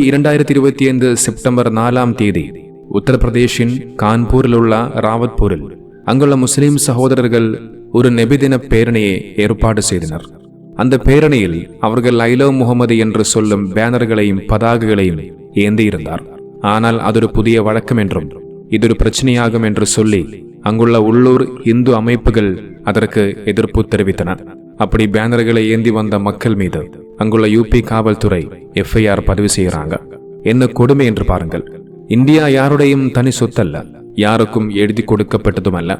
இரண்டாயிரத்தி இருபத்தி ஐந்து செப்டம்பர் நாலாம் தேதி உத்தரப்பிரதேஷின் கான்பூரில் ராவத்பூரில் அங்குள்ள முஸ்லிம் சகோதரர்கள் ஒரு நெபிதின பேரணியை ஏற்பாடு செய்தனர். அந்த பேரணியில் அவர்கள் ஐலோ முகமது என்று சொல்லும் பேனர்களையும் பதாகைகளையும் ஏந்தியிருந்தார் ஆனால் அது ஒரு புதிய வழக்கம் என்றும் இது ஒரு பிரச்சனையாகும் என்று சொல்லி அங்குள்ள உள்ளூர் இந்து அமைப்புகள் அதற்கு எதிர்ப்பு தெரிவித்தன. அப்படி பேனர்களை ஏந்தி வந்த மக்கள் மீது அங்குள்ள யூபி காவல்துறை எஃப்ஐஆர் பதிவு செய்கிறாங்க. என்ன கொடுமை என்று பாருங்கள். இந்தியா யாருடையும் தனி சொத்தல்ல யாருக்கும் எழுதி கொடுக்கப்பட்டதும் அல்ல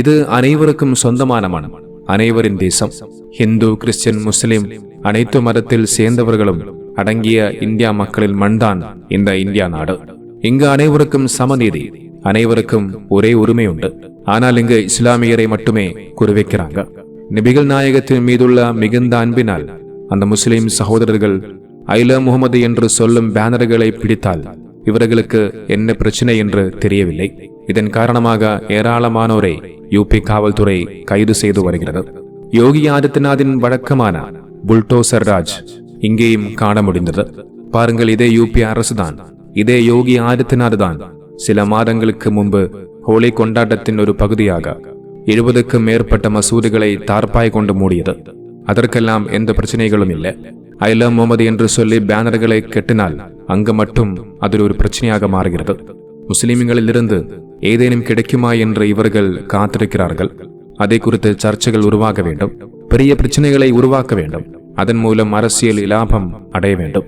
இது அனைவருக்கும் சொந்தமான மனம். அனைவரின் தேசம் ஹிந்து கிறிஸ்டியன் முஸ்லிம் அனைத்து மதத்தில் சேர்ந்தவர்களும் அடங்கிய இந்தியா மக்களின் மண்தான் இந்த இந்தியா நாடு. இங்கு அனைவருக்கும் சமநீதி அனைவருக்கும் ஒரே உரிமை உண்டு. ஆனால் இங்கு இஸ்லாமியரை மட்டுமே குறிவைக்கிறாங்க. நபிகள் நாயகத்தின் மீதுள்ள மிகுந்த அன்பினால் அந்த முஸ்லிம் சகோதரர்கள் ஐலா முகமது என்று சொல்லும் பேனர்களை பிடித்தால் இவர்களுக்கு என்ன பிரச்சனை என்று தெரியவில்லை. இதன் காரணமாக ஏராளமானோரை யூபி காவல்துறை கைது செய்து வருகிறது. யோகி ஆதித்யநாதின் வழக்கமான புல்டோசர் ராஜ் இங்கேயும் காண முடிந்தது. பாருங்கள் இதே யூபி அரசுதான் இதே யோகி ஆதித்யநாத் தான் சில மாதங்களுக்கு முன்பு ஹோலி கொண்டாட்டத்தின் ஒரு பகுதியாக எழுபதுக்கும் மேற்பட்ட மசூதிகளை தார்ப்பாய் கொண்டு மூடியது. அதற்கெல்லாம் எந்த பிரச்சனைகளும் இல்லை. ஐ லவ் முகமது என்று சொல்லி பேனர்களை கெட்டினால் அங்கு மட்டும் அது ஒரு பிரச்சனையாக மாறுகிறது. முஸ்லிம்களிலிருந்து ஏதேனும் கிடைக்குமா என்று இவர்கள் காத்திருக்கிறார்கள். அதை குறித்து சர்ச்சைகள் உருவாக வேண்டும். பெரிய பிரச்சனைகளை உருவாக்க வேண்டும். அதன் மூலம் அரசியல் லாபம் அடைய வேண்டும்.